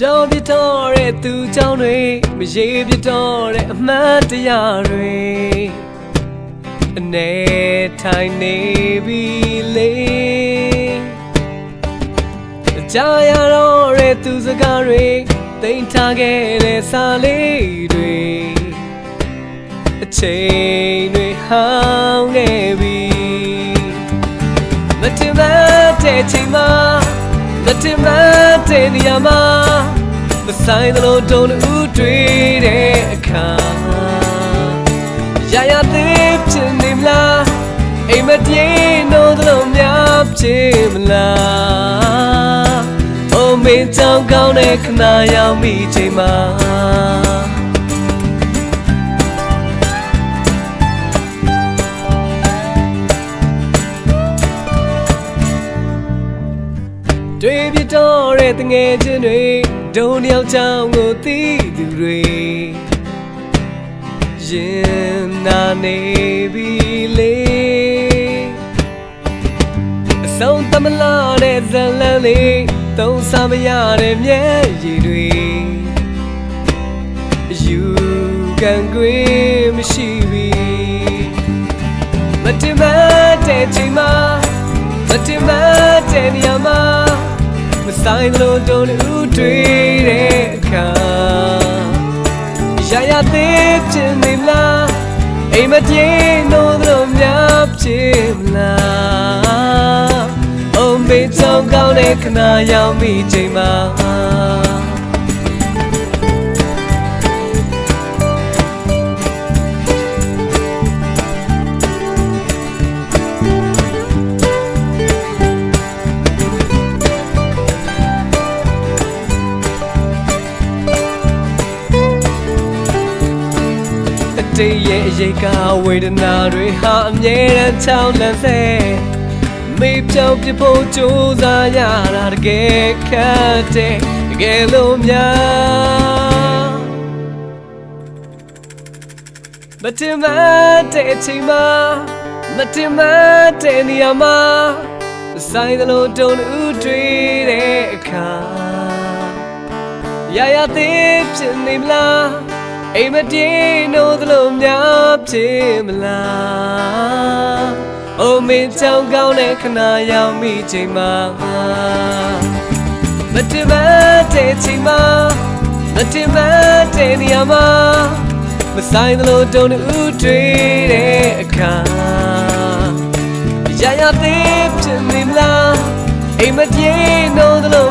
တော်တဲ့သူကြောင့်တွေမရေပြတော်တဲ့အမှတ်တရားတွေအနေထိုင်နေပြီလေကြာရတော့တဲ့သူစကားတွေတိမ်ထားခဲ့တဲ့စာလေးတွေအချိန်တွေဟောင်းခဲ့ပြီမတင်မတဲ့ချိန်မှာမတင်မတဲ့နေရာမှာ မဆိုင်သလိုတုံးဦးတွေ့တဲ့အခါရရသေးဖြစ်နေမလားအိမ်မပြေတော့သလိုများဖြစ်မလားအိုမင်းကြောင့်ကောင်းတဲ့ခဏရောက်မိချိန်မှာတွေ့ပြတော့တဲ့တငယ်ချင်းတွေဒုံ တယောက်ချောင်းကိုသိသူတွေရင်နာနေပြီလေအဆုံးတမလာတဲ့ဇလန်းလေးသုံးစားမရတဲ့မျက်ရည်တွေယူကန်ခွေမရှိပြီမတင်မတဲ့ချိန်မှာမတင်မတဲ့နေရာမှာမ ဆိုင်လို့တုံးဦးတွေ့တဲ့အခါရရသေးဖြစ်နေမလားအိမ်မပြေလို့တို့များဖြစ်မလားအိုမေချောင်းကောင်းတဲ့ခဏရောက်မိချိန်မှာ တိတ်ရဲ့အရေးကဝေဒနာတွေဟာအမြဲတမ်းချောင်းလန့်ဆဲမေးပြောင်းပြဖို့ကြိုးစားရတာတကယ်ခက်တဲ့တကယ်လို့များမတင်မတဲ့အချိန်မှာမတင်မတဲ့နေရာမှာဆိုင်သလိုတုံးဦးတွေ့တဲ့အခါရရသေးဖြစ်နေမလား အိမ်မပြေလို့သလိုများဖြစ်မလားအိုမင်းချောင်းကောင်းတဲ့ခဏရောက်မိချိန်မှာမတင်မတဲ့ချိန်မှာမတင်မတဲ့နေရာမှာမဆိုင်သလိုတုံးဦးတွေ့တဲ့အခါရရသေးဖြစ်နေမလားအိမ်မပြေလို့သလို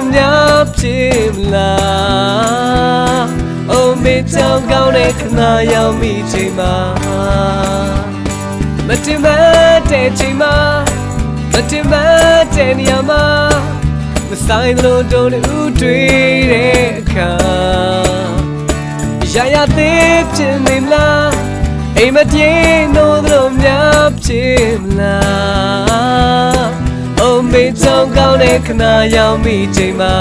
ရောက်မိချိန်မှာမတင်မတဲ့ချိန်မှာမတင်မတဲ့နေရာမှာမဆိုင်လို့တုံးဦးတွေ့တဲ့အခါရရသေးဖြစ်နေမလားအိမ်မပြေလို့တို့များဖြစ်မလားအိုမေချောင်းကောင်းတဲ့ခဏရောက်မိချိန်မှာ